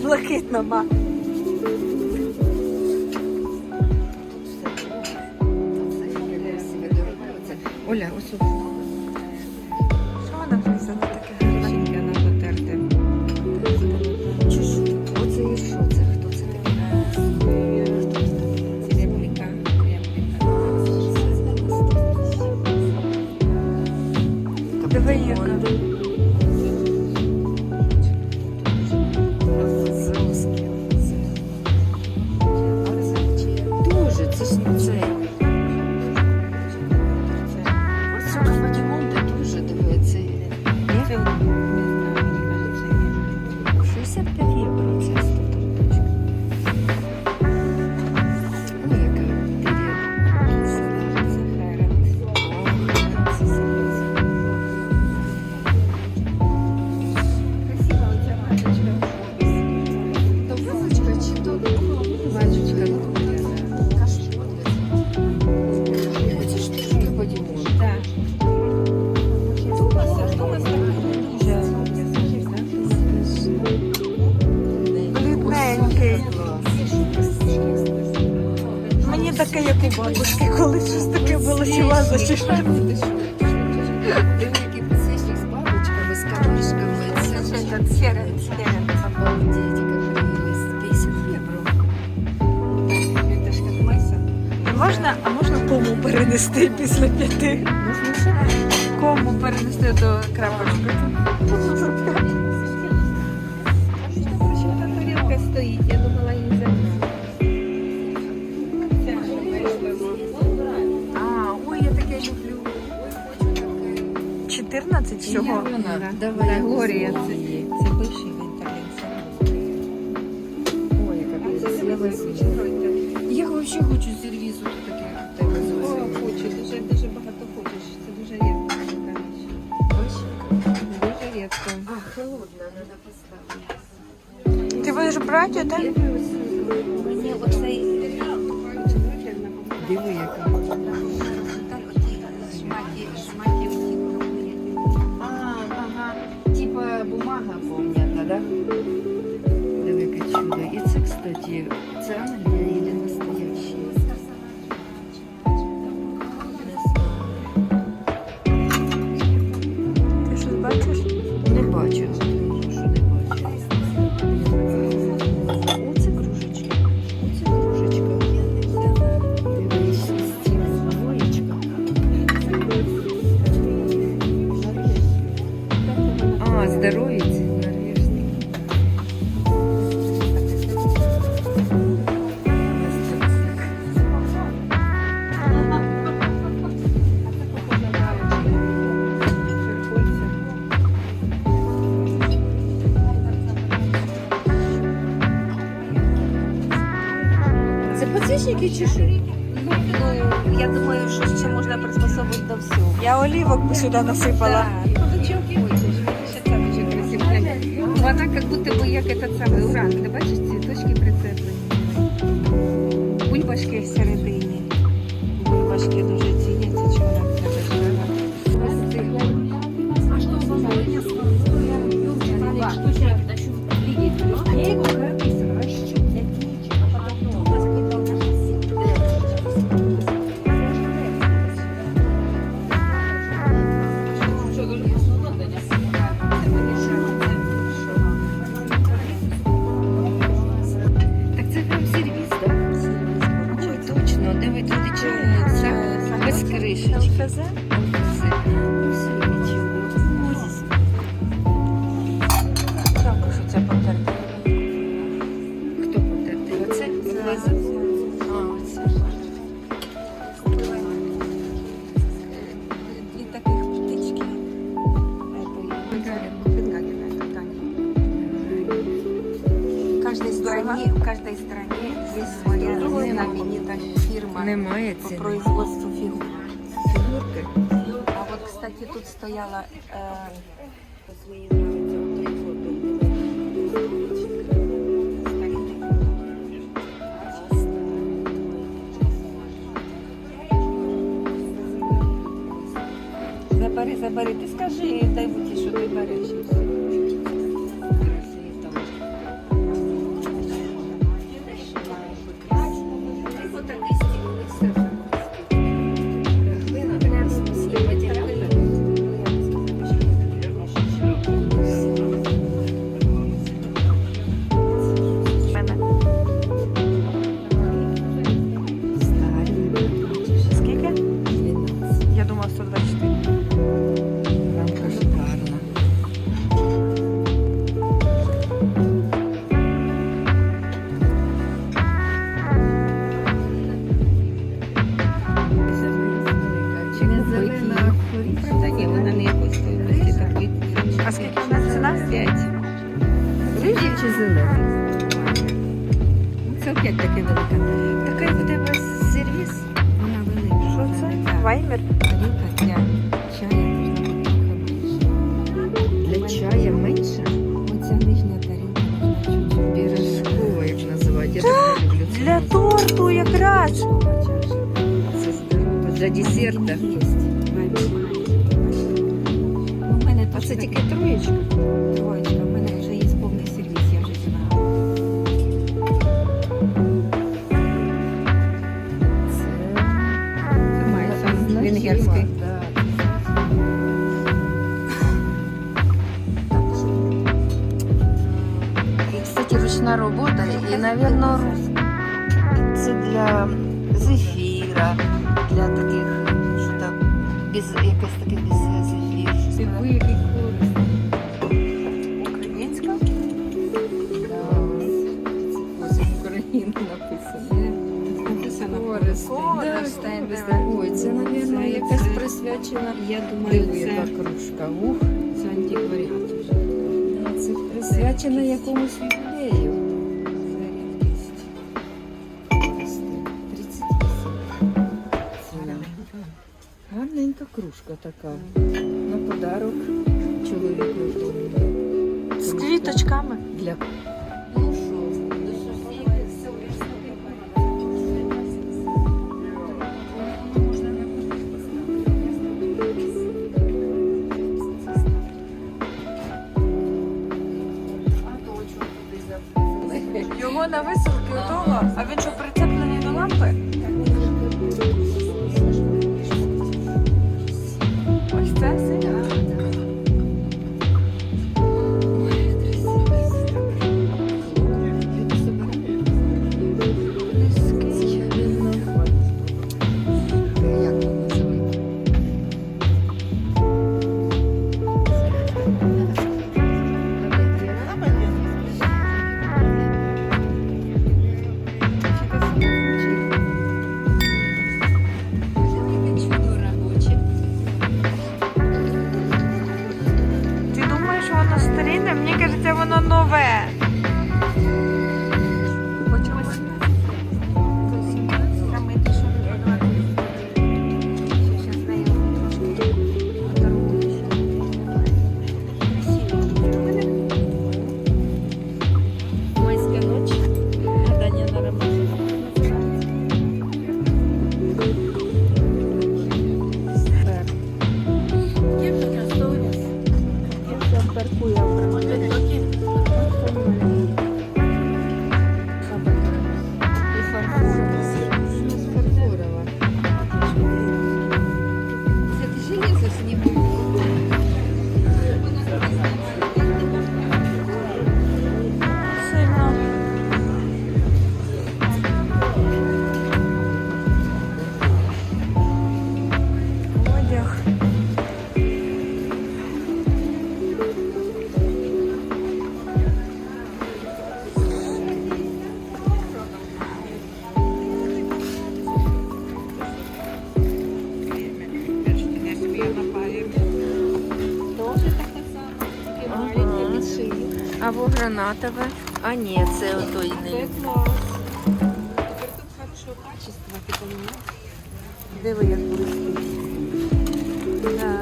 Жовто-блакитна, ма. Оля, ось Великий підсвічник з бабочками, з камішками. Це ж Этот серый, серый. обалдеть, яка прелесть. 50 євро. Это ж як Майса. Можна, а можна кому перенести після п'яти? Можна ще? Кому перенести до крапочки? тарілка стоїть, я думала 14 всього. Давай, Глорія, це бивший Ой, яка. Я взагалі хочу сервізу таке, хочу, дуже, дуже багато хочеш. Це дуже рідко. Дуже рідко. А, холодна, треба поставити. Ти будеш брати, так? Мені оцей Диви, яка. Bye. Красиво. насыпала. Вона как будто бы як этот самый уран. Ти бачиш, цветочки прицеплені. Бульбашки всередині. Без кстати, тут стояла э, Забери, забери. Ти скажи, дай будь, що ти береш. рижий чи зелений? Це опять таке велике. Така буде без сервіс. Вона велика. Що це? Ваймер? Тарілка для чаю. Для чаю менше? Оця нижня тарілка. Пірожкова, як називають. Так. Для торту якраз. Для десерта. Є. У мене А це тільки троєчка? Троєчка. І, це для зефіра, для таких, що там, без, якесь таке без зефір. таке. який користь. Українська? Ось Україна написано. Давай. Ой, це, Це- якась присвячена. Я думаю, Диви, яка кружка. Ух, це антикваріат це присвячена якомусь кружка така. На подарок чоловіку. З квіточками. Для Його на висилки готово, а він що прицеплений гранатове. А ні, це отой не. Теперь тут хорошего качества, ты понимаешь? Диви, як блискить. Да.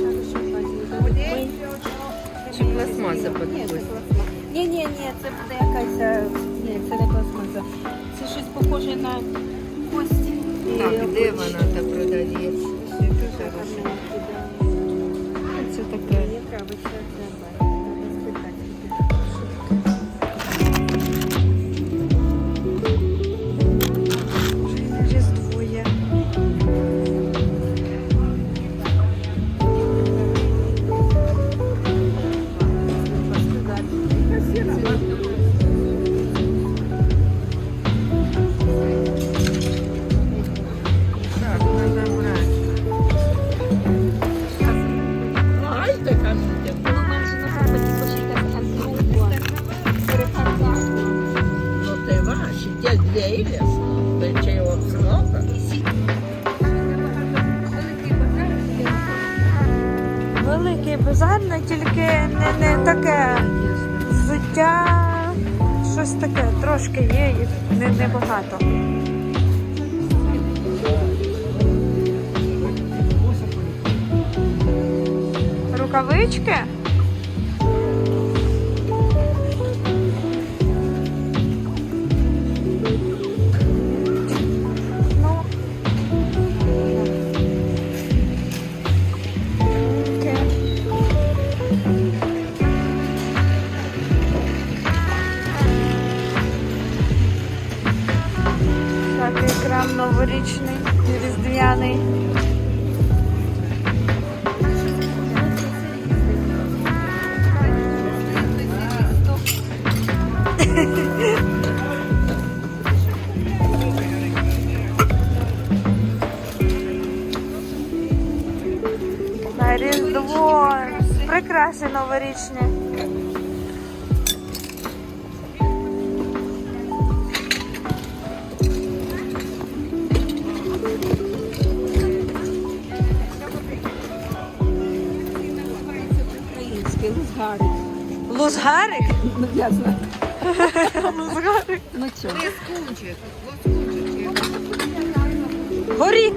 Хорошо Чи пластмаса під Ні, це хвост? пластмаса. Ні, ні, ні, це буде якась. е, Ні, це не пластмаса. Це щось похоже на кості. Так, І де ось- вона та продається? Яка хороша. Це така. Великий базар, але тільки не, не таке щось щось таке, трошки є і не, небагато. Рукавички? actually. Лузгарик? Ну, я знаю. Лузгарик. Ну чого? Горі.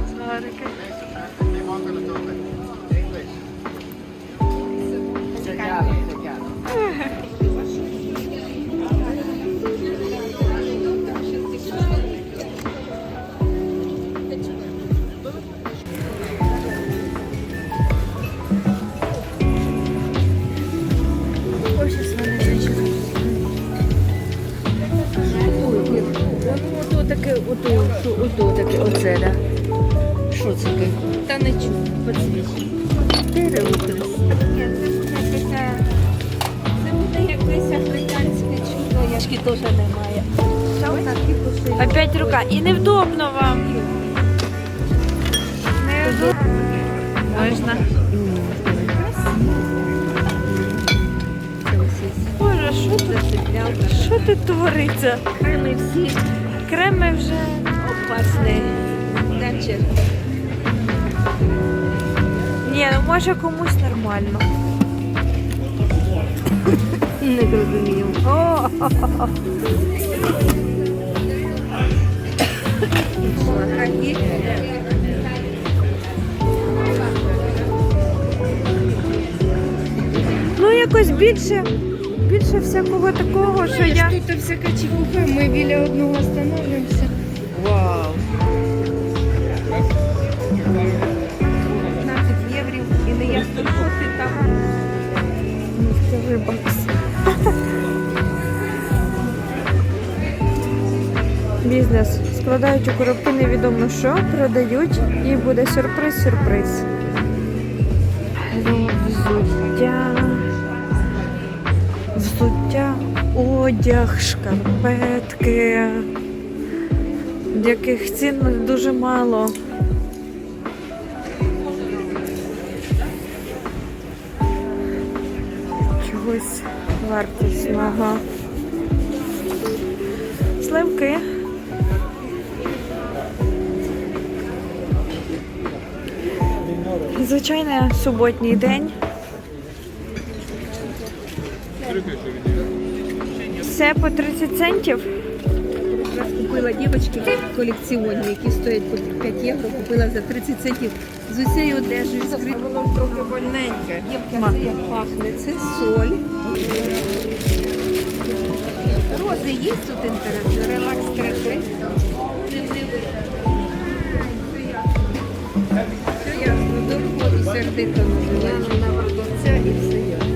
Лузгарики. Опять рука. І невдобно вам. Невдобно. Можна. Боже, що тут? Що тут твориться? Креми всі Креми вже. опасні. Даче. Ні, ну може комусь нормально. Не зрозумів. Ну якось більше, більше всякого такого, що я. Тут всяка чепуха, ми біля одного останавливаемся. Вау. 15 єврів і не ясно, що ти там. Скажи бакс. Бізнес. Складають у коробки невідомо що, продають і буде сюрприз-сюрприз. Взуття. Взуття, одяг, шкарпетки, яких цін дуже мало. чогось вартісного. Сливки. Звичайний суботній день. Все по 30 центів. Якраз купила дівчатки колекціонні, які стоять по 5 євро, купила за 30 центів з усією одежею. Воно трохи больненьке. Дівка, це як пахне, це соль. Рози є тут інтерес, релакс сердито називають. на продавця і все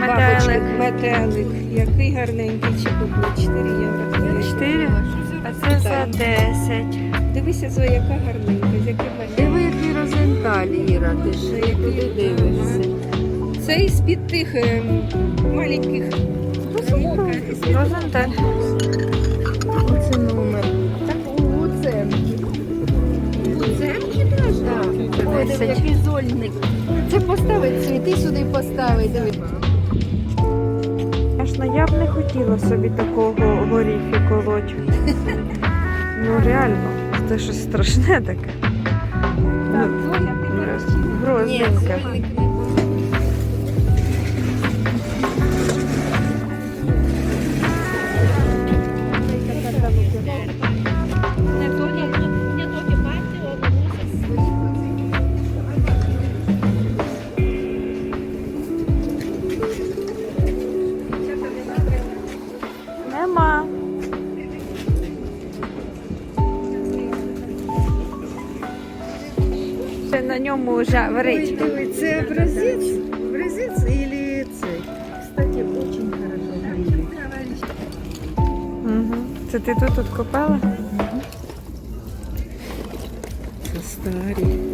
Метелик. Метелик. Який гарненький купив 4 євро. 4, а це за 10. Дивися, Зоя, яка гарненька, з яким Диви, який розенталь, Іра, ти ж як дивишся. Це із-під тих ем, маленьких із-під Розенталь. Оце номер. Так теж? Ой, який зольник. Це поставить цвіти сюди поставить. Диви. Звісно, я б не хотіла собі такого горіхи колоть. Ну реально, це щось страшне таке. Ти береш Грозненьке. На ньому вже варить. Це образець? Образець или цей? Кстати, очень хорошо. Угу. Це ти тут, тут копала? Це старі.